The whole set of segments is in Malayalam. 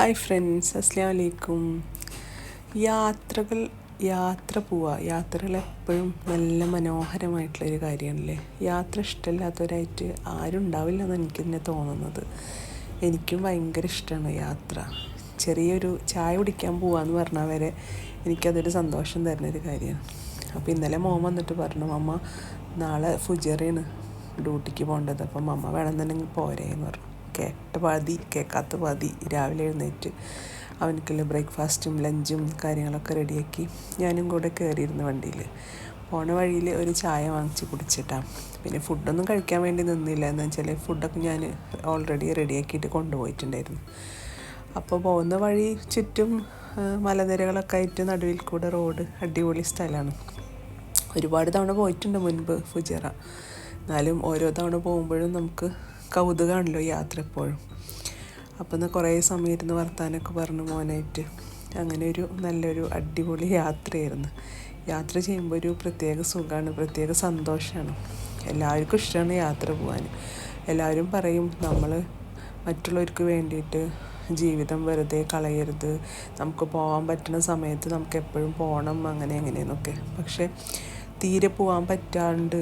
ഹായ് ഫ്രണ്ട്സ് അസ്സാം വലൈക്കും യാത്രകൾ യാത്ര പോവുക യാത്രകൾ എപ്പോഴും നല്ല മനോഹരമായിട്ടുള്ളൊരു കാര്യമാണല്ലേ? യാത്ര ഇഷ്ടമില്ലാത്തവരായിട്ട് ആരും ഉണ്ടാവില്ല എന്ന് എനിക്ക് തന്നെ തോന്നുന്നത്. എനിക്കും ഭയങ്കര ഇഷ്ടമാണ് യാത്ര. ചെറിയൊരു ചായ കുടിക്കാൻ പോവാന്ന് പറഞ്ഞാൽ വരെ എനിക്കതൊരു സന്തോഷം തരുന്നൊരു കാര്യമാണ്. അപ്പോൾ ഇന്നലെ മോൻ വന്നിട്ട് പറഞ്ഞു അമ്മ നാളെ ഫുജറിയാണ് ഡ്യൂട്ടിക്ക് പോകേണ്ടത്. അപ്പം അമ്മ വേണമെന്നുണ്ടെങ്കിൽ പോരേ എന്ന് പറഞ്ഞു. കേട്ട പാതി കേൾക്കാത്ത പാതി രാവിലെ എഴുന്നേറ്റ് അവനക്കുള്ള ബ്രേക്ക്ഫാസ്റ്റും ലഞ്ചും കാര്യങ്ങളൊക്കെ റെഡിയാക്കി ഞാനും കൂടെ കയറിയിരുന്നു വണ്ടിയിൽ പോണ വഴിയിൽ ഒരു ചായ വാങ്ങിച്ച് കുടിച്ചിട്ടാണ് പിന്നെ ഫുഡൊന്നും കഴിക്കാൻ വേണ്ടി നിന്നില്ല. എന്ന് വെച്ചാൽ ഫുഡൊക്കെ ഞാൻ ഓൾറെഡി റെഡിയാക്കിയിട്ട് കൊണ്ടുപോയിട്ടുണ്ടായിരുന്നു. അപ്പോൾ പോകുന്ന വഴി ചുറ്റും മലനിരകളൊക്കെ ആയിട്ട് നടുവിൽ കൂടെ റോഡ് അടിപൊളി സ്ഥലമാണ്. ഒരുപാട് തവണ പോയിട്ടുണ്ട് മുൻപ് ഫുജറ. എന്നാലും ഓരോ തവണ പോകുമ്പോഴും നമുക്ക് കൗതുകമാണല്ലോ യാത്ര എപ്പോഴും അപ്പം എന്നാൽ കുറേ സമയം ഇരുന്ന് വർത്താനൊക്കെ പറഞ്ഞു മോനായിട്ട്. അങ്ങനെ ഒരു നല്ലൊരു അടിപൊളി യാത്രയായിരുന്നു. യാത്ര ചെയ്യുമ്പോൾ ഒരു പ്രത്യേക സുഖമാണ് പ്രത്യേക സന്തോഷമാണ് എല്ലാവർക്കും ഇഷ്ടമാണ് യാത്ര പോകാൻ എല്ലാവരും പറയും നമ്മൾ മറ്റുള്ളവർക്ക് വേണ്ടിയിട്ട് ജീവിതം വെറുതെ കളയരുത്. നമുക്ക് പോകാൻ പറ്റുന്ന സമയത്ത് നമുക്ക് എപ്പോഴും പോകണം അങ്ങനെ എങ്ങനെയെന്നൊക്കെ പക്ഷേ തീരെ പോകാൻ പറ്റാണ്ട്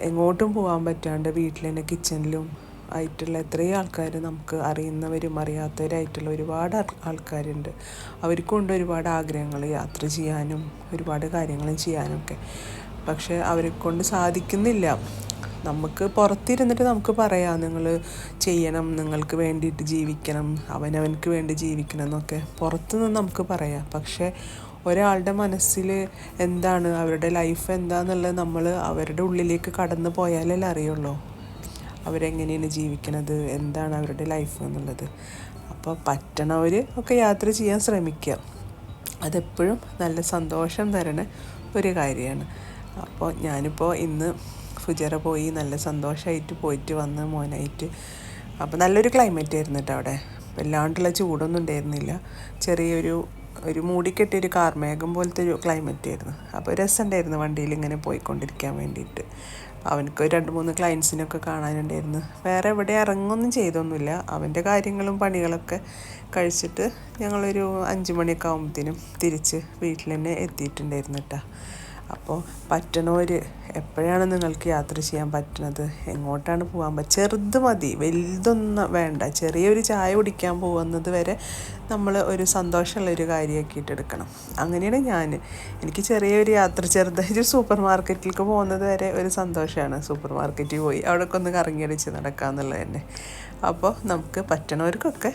എങ്ങോട്ടും പോകാൻ പറ്റാണ്ട് വീട്ടിൽ തന്നെ കിച്ചണിലും ആയിട്ടുള്ള എത്രയും ആൾക്കാർ നമുക്ക് അറിയുന്നവരും അറിയാത്തവരായിട്ടുള്ള ഒരുപാട് ആൾക്കാരുണ്ട്. അവർക്കുണ്ട് ഒരുപാട് ആഗ്രഹങ്ങൾ യാത്ര ചെയ്യാനും ഒരുപാട് കാര്യങ്ങളും ചെയ്യാനൊക്കെ. പക്ഷെ അവരെ കൊണ്ട് സാധിക്കുന്നില്ല. നമുക്ക് പുറത്തിരുന്നിട്ട് നമുക്ക് പറയാം നിങ്ങൾ ചെയ്യണം നിങ്ങൾക്ക് വേണ്ടിയിട്ട് ജീവിക്കണം അവനവനക്ക് വേണ്ടി ജീവിക്കണം എന്നൊക്കെ പുറത്തുനിന്ന് നമുക്ക് പറയാം. പക്ഷേ ഒരാളുടെ മനസ്സിൽ എന്താണ് അവരുടെ ലൈഫ് എന്താണെന്നുള്ളത് നമ്മൾ അവരുടെ ഉള്ളിലേക്ക് കടന്നു പോയാലല്ലേ അറിയുള്ളൂ. അവരെങ്ങനെയാണ് ജീവിക്കണത്? എന്താണ് അവരുടെ ലൈഫ് എന്നുള്ളത്? അപ്പോൾ പറ്റണവർ ഒക്കെ യാത്ര ചെയ്യാൻ ശ്രമിക്കുക അതെപ്പോഴും നല്ല സന്തോഷം തരണ ഒരു കാര്യമാണ്. അപ്പോൾ ഞാനിപ്പോൾ ഇന്ന് ഫുജറ പോയി നല്ല സന്തോഷമായിട്ട് പോയിട്ട് വന്ന് മോനായിട്ട്. അപ്പോൾ നല്ലൊരു ക്ലൈമറ്റ് ആയിരുന്നു കേട്ടോ അവിടെ. വല്ലാണ്ടുള്ള ചൂടൊന്നും ഉണ്ടായിരുന്നില്ല. ചെറിയൊരു ഒരു മൂടിക്കെട്ടിയ ഒരു കാർമേഘം പോലത്തെ ഒരു ക്ലൈമറ്റ് ആയിരുന്നു. അപ്പോൾ രസമുണ്ടായിരുന്നു വണ്ടിയിൽ ഇങ്ങനെ പോയിക്കൊണ്ടിരിക്കാൻ വേണ്ടിയിട്ട്. അവനക്ക് രണ്ട് മൂന്ന് ക്ലയൻസിനൊക്കെ കാണാനുണ്ടായിരുന്നു. വേറെ എവിടെ ഇറങ്ങൊന്നും ചെയ്തൊന്നുമില്ല. അവന്റെ കാര്യങ്ങളും പണികളൊക്കെ കഴിച്ചിട്ട് ഞങ്ങളൊരു അഞ്ച് മണിയൊക്കെ ആകുമ്പോഴത്തേനും തിരിച്ച് വീട്ടിൽ തന്നെ എത്തിയിട്ടുണ്ടായിരുന്നു കേട്ടോ അപ്പോൾ പറ്റണവർ എപ്പോഴാണ് നിങ്ങൾക്ക് യാത്ര ചെയ്യാൻ പറ്റുന്നത് എങ്ങോട്ടാണ് പോകാൻ പറ്റുക ചെറുത് മതി. വലുതൊന്നും വേണ്ട. ചെറിയൊരു ചായ കുടിക്കാൻ പോകുന്നത് വരെ നമ്മൾ ഒരു സന്തോഷമുള്ള ഒരു കാര്യമാക്കിയിട്ട് എടുക്കണം അങ്ങനെയാണ് ഞാൻ എനിക്ക് ചെറിയൊരു യാത്ര ചെറുതായിട്ട് സൂപ്പർ മാർക്കറ്റിലേക്ക് പോകുന്നത് വരെ ഒരു സന്തോഷമാണ്. സൂപ്പർ മാർക്കറ്റിൽ പോയി അവിടെയൊക്കെ ഒന്ന് കറങ്ങിയടിച്ച് നടക്കുക എന്നുള്ളത് തന്നെ. അപ്പോൾ നമുക്ക് പറ്റണവർക്കൊക്കെ